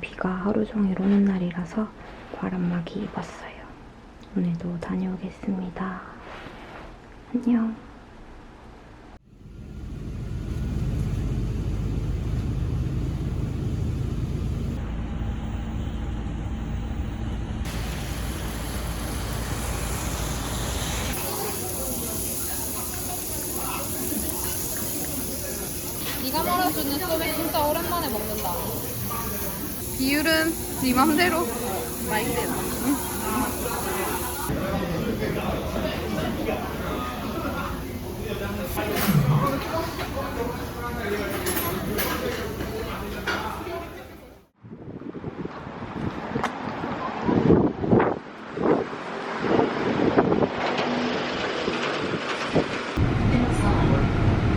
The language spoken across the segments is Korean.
비가 하루 종일 오는 날이라서 바람막이 입었어요. 오늘도 다녀오겠습니다. 안녕. 네가 말해주는 소맥 진짜 오랜만에 먹는다. 비율은 네 맘대로. 마인드다.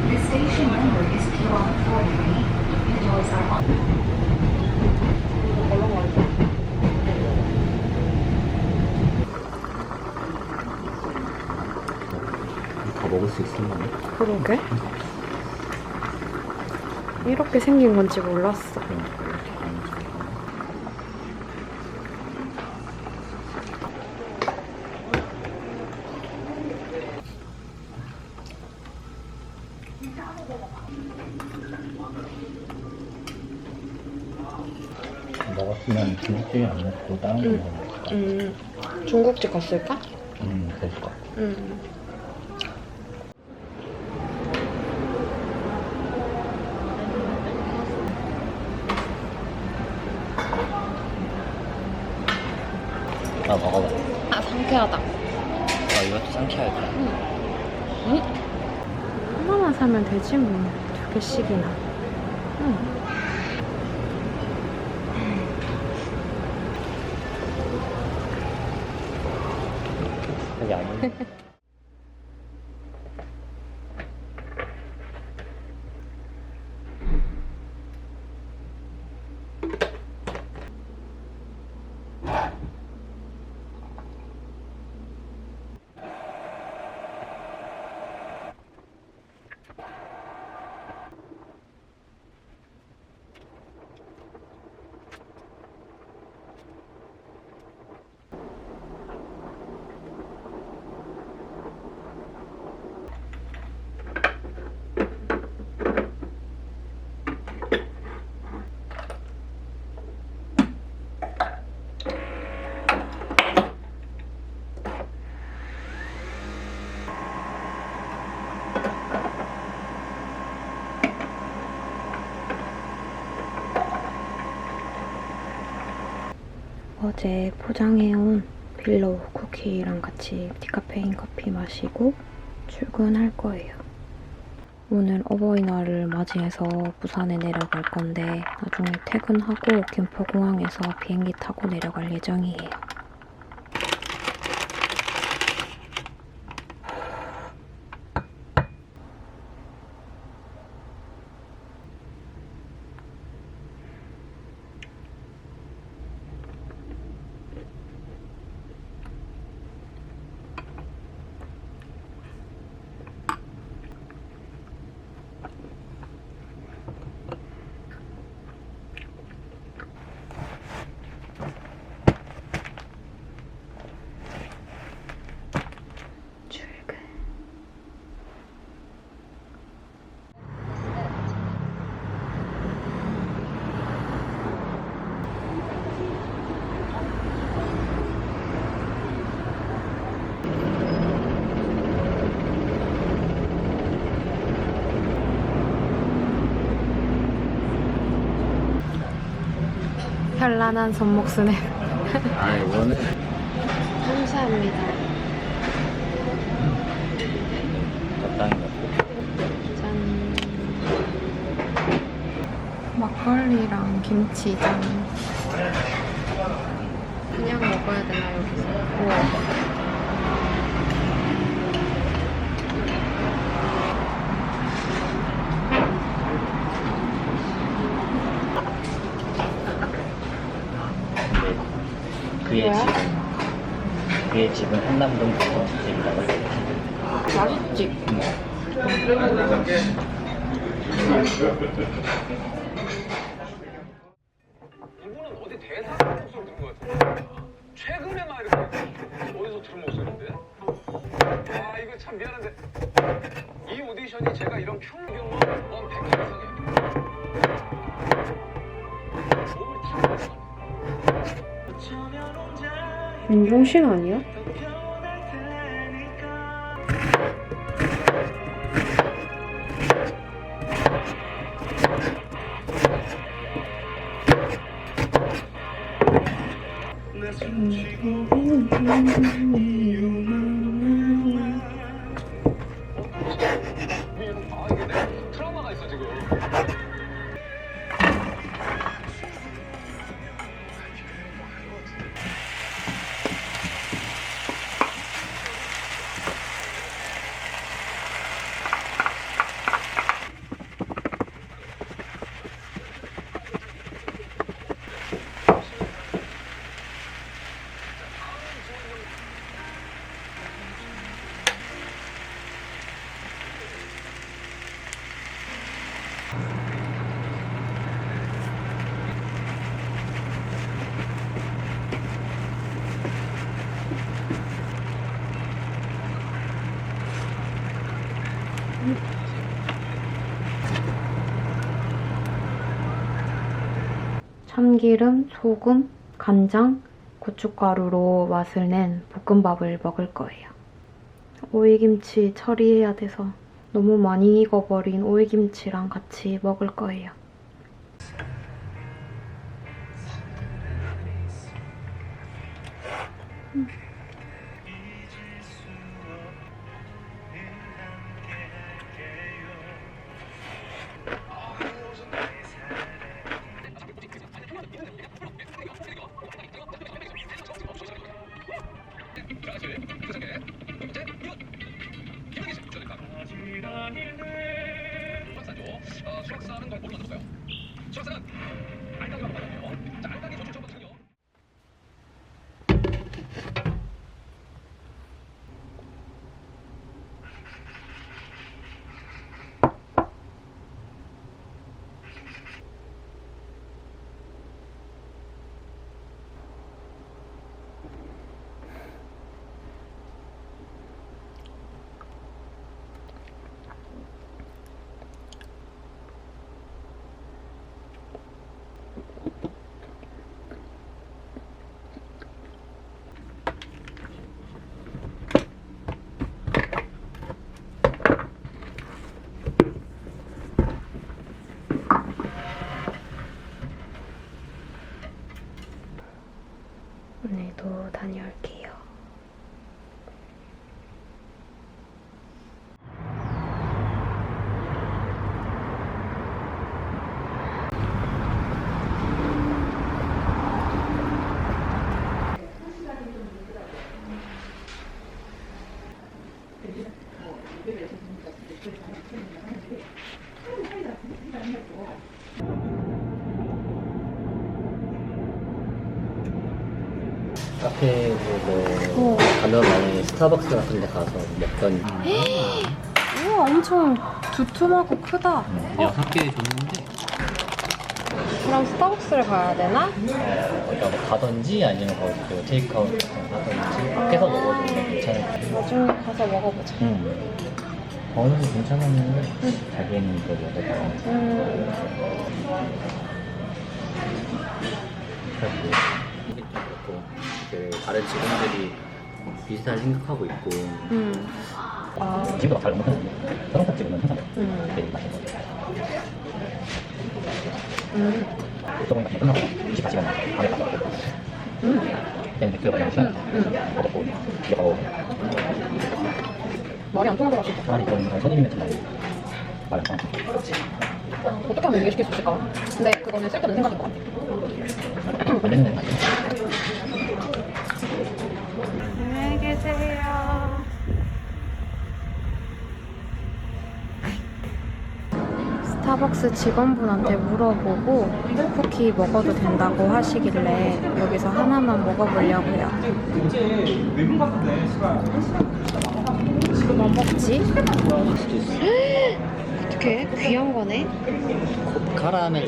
The station number is Q143. The doors are on. 다 먹을 수 있을려나? 그러게. 이렇게 생긴 건지 몰랐어. 너 같으면 김치찌개 안 먹고 다른 거 먹을까? 음, 중국집 갔을까? 음, 그럴 것 같아. 음. 나 먹어봐. 아, 상쾌하다. 아, 이것도 상쾌할 거야. 하나만 사면 되지 뭐. 두 개씩이나. 응. 여기 아니 어제 포장해온 빌로우 쿠키랑 같이 디카페인 커피 마시고 출근할 거예요. 오늘 어버이날을 맞이해서 부산에 내려갈 건데 나중에 퇴근하고 김포공항에서 비행기 타고 내려갈 예정이에요. 현란한 손목 스냅. 아이, 원해. 감사합니다. 적당히 짠. 막걸리랑 김치장. 그냥 먹어야 되나, 여기서? 우와. 한남동 부동집이라고 맛있지? 이분은 어디 대사관 목소리 듣는 것 같은데 최근에 막 이렇게 어디서 들은 목소리인데 아 이거 참 미안한데 이 오디션이 제가 이런 평균만 원 100개 이상이에요 몸을 타고 있어 민종신 아니야? 아 참기름, 소금, 간장, 고춧가루로 맛을 낸 볶음밥을 먹을 거예요. 오이김치 처리해야 돼서 너무 많이 익어버린 오이김치랑 같이 먹을 거예요. 수 오늘도 다녀올게요. 카페 뭐 가면 만약에 스타벅스 같은 데 먹던 우와, 엄청 두툼하고 크다. 여섯 개 줬는데 그럼 스타벅스를 가야 되나? 그러니까 뭐 가든지 아니면 거기 그 테이크아웃 하든지 밖에서 먹어도 괜찮을 것 같아요 나중에 가서 먹어보자. 음. 거는 괜찮았는데 자기는 이거 먹어봐 음, 그래서 이게 좀 그렇고 그 다른 직원들이 비슷하게 생각하고 있고 음. 아, 지금도 잘 못하는데 자동차 찍으면 항상 음. 맛있는 거 음. 거 끝나고 24시간 밤에 가서 얘는 백킬로 가는 시간 먹고 집에 가고 말이 안 통하더라, 진짜. 아니 그런 손님이면 참 많이 말안 통하지 어떻게 하면 이게 시킬 수 있을까? 근데 그거는 쓸데없는 생각인 것 같아. 맛있네 맛있네 안녕 히 계세요. 스타벅스 직원분한테 물어보고 쿠키 먹어도 된다고 하시길래 여기서 하나만 먹어보려고요. 뭐 먹지? 어떻게 귀한 거네? 카라멜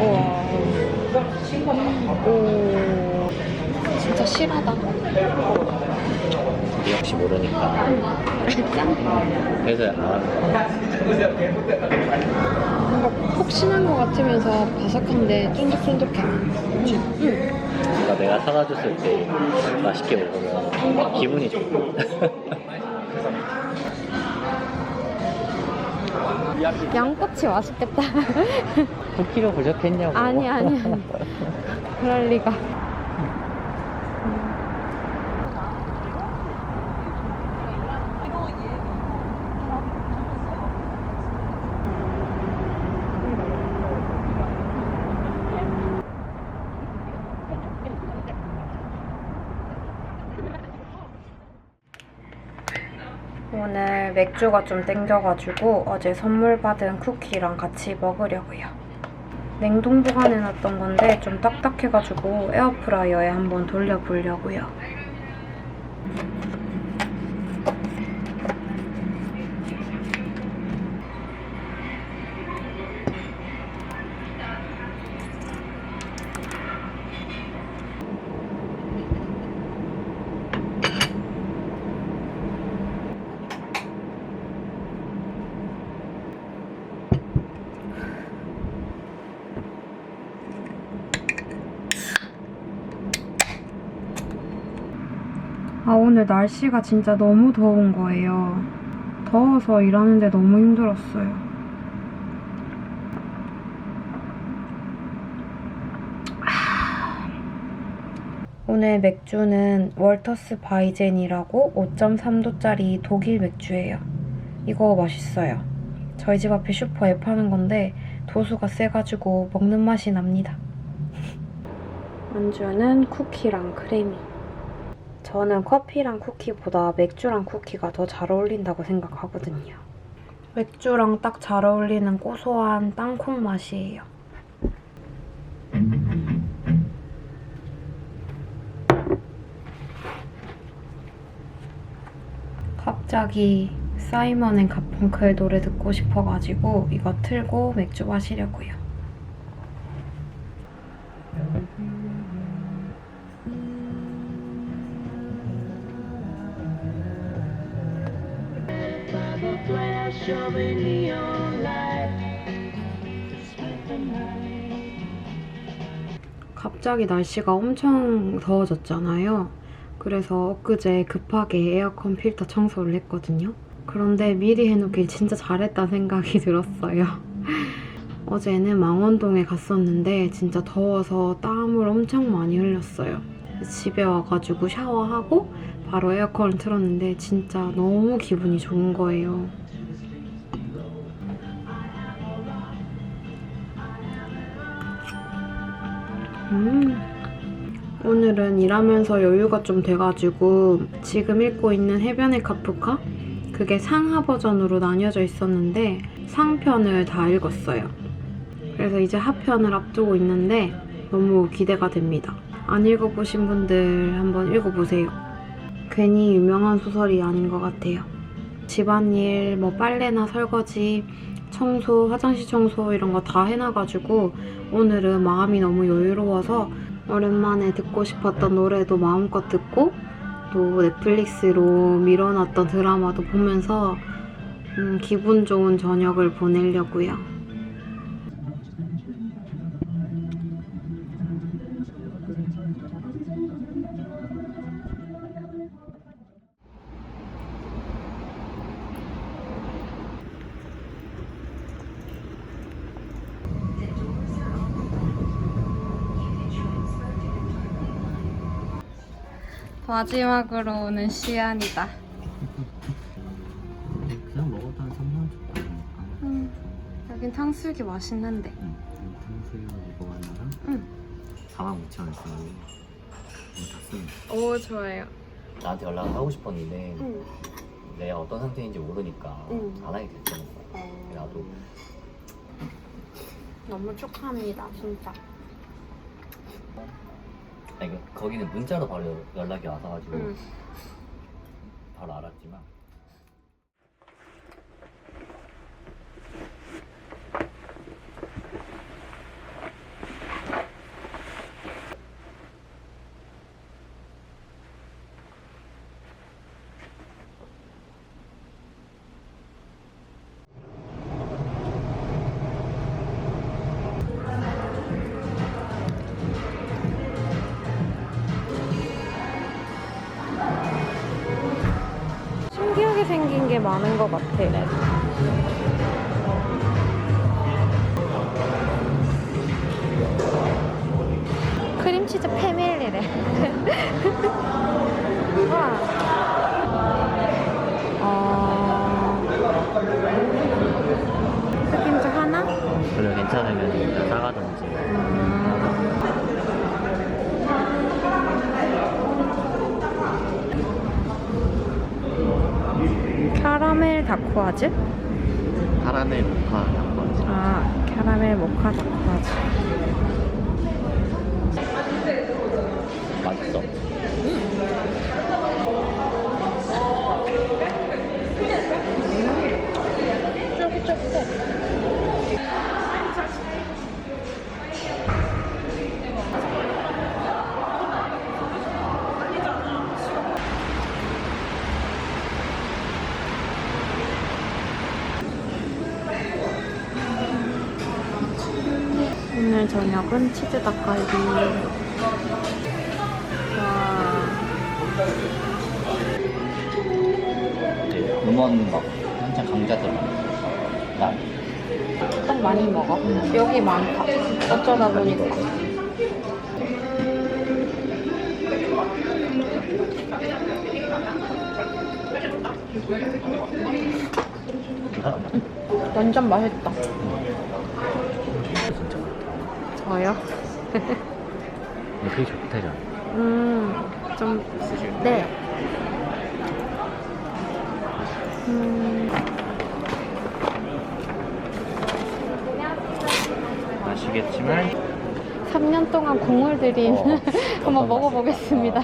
우와. 오. 진짜 실하다. 역시 모르니까 그래서 알아보고 뭔가 폭신한 것 같으면서 바삭한데 쫀득쫀득해. 뭔가 내가 사다 줬을 때 맛있게 먹으면 기분이 좋고 양꼬치 맛있겠다. 쿠키로 부족했냐고 아니, 아니, 아니. 그럴 리가. 오늘 맥주가 좀 땡겨가지고 어제 선물 받은 쿠키랑 같이 먹으려고요. 냉동 보관해놨던 건데 좀 딱딱해가지고 에어프라이어에 한번 돌려보려고요. 오늘 날씨가 진짜 너무 더운 거예요. 더워서 일하는데 너무 힘들었어요. 아. 오늘 맥주는 월터스 바이젠이라고 5.3도짜리 독일 맥주예요. 이거 맛있어요. 저희 집 앞에 슈퍼에 파는 건데 도수가 세가지고 먹는 맛이 납니다. 안주는 쿠키랑 크래미. 저는 커피랑 쿠키보다 맥주랑 쿠키가 더 잘 어울린다고 생각하거든요. 맥주랑 딱 잘 어울리는 고소한 땅콩 맛이에요. 갑자기 사이먼 앤 가펑클 노래 듣고 싶어가지고 이거 틀고 맥주 마시려고요. 갑자기 날씨가 엄청 더워졌잖아요. 그래서 엊그제 급하게 에어컨 필터 청소를 했거든요. 그런데 미리 해놓길 진짜 잘했다는 생각이 들었어요. 어제는 망원동에 갔었는데 진짜 더워서 땀을 엄청 많이 흘렸어요. 집에 와가지고 샤워하고 바로 에어컨을 틀었는데 진짜 너무 기분이 좋은 거예요. 음. 오늘은 일하면서 여유가 좀 돼가지고 지금 읽고 있는 해변의 카프카 그게 상하 버전으로 나뉘어져 있었는데 상편을 다 읽었어요. 그래서 이제 하편을 앞두고 있는데 너무 기대가 됩니다. 안 읽어보신 분들 한번 읽어보세요. 괜히 유명한 소설이 아닌 것 같아요. 집안일, 뭐 빨래나 설거지, 청소, 화장실 청소 이런 거 다 해놔가지고 오늘은 마음이 너무 여유로워서 오랜만에 듣고 싶었던 노래도 마음껏 듣고 또 넷플릭스로 밀어놨던 드라마도 보면서 음, 기분 좋은 저녁을 보내려고요. 마지막으로 오는 시안이다. 그냥 먹어도 한 3만 원 아니까 음, 여긴 탕수육이 맛있는데. 응. 탕수육 먹어봤나랑? 응. 45,000원 쓰는 다 쓰는 오, 좋아요. 나한테 연락을 하고 싶었는데 응. 내가 어떤 상태인지 모르니까 응. 안 하게 됐잖아 나도 너무 축하합니다, 진짜. 아니, 그- 거기는 문자로 바로 연락이 와서 가지고 응. 바로 알았지만 신기하게 생긴 게 많은 것 같아. 크림치즈 패밀리래. 와. 어... 크림치 하나? 별로 괜찮으면 일단 싸가든지 캐러멜 다쿠아즈? 카라멜 모카 양파지 아, 캐러멜 모카 다쿠아즈. 맛있어 오늘 저 녁은 치즈 닭갈비. 와, 이제 음원 막 한창 강자들 난 딱 많이 먹어. 여기 많다. 어쩌다 보니까. 완전 맛있다. 저요? 되게 좋대잖아 음, 좀, 네. 음, 아시겠지만 3년 동안 공을 들인 어, 한번 어떤 먹어보겠습니다.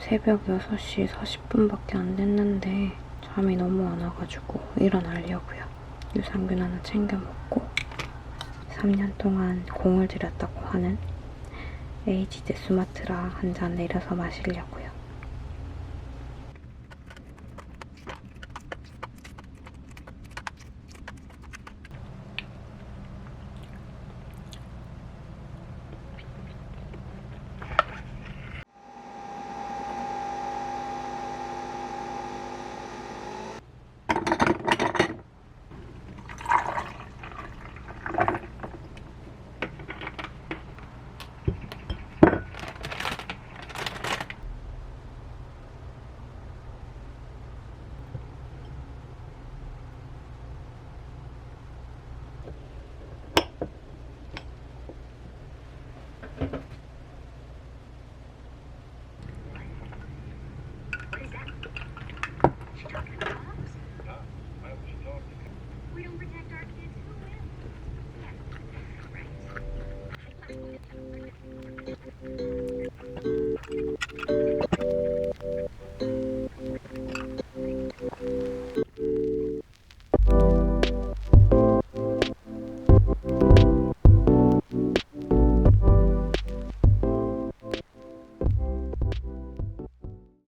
새벽 6시 40분밖에 안 됐는데 잠이 너무 안 와가지고 일어나려고요. 유산균 하나 챙겨 먹고 3년 동안 공을 들였다고 하는 에이지드 스마트라 한 잔 내려서 마시려고요.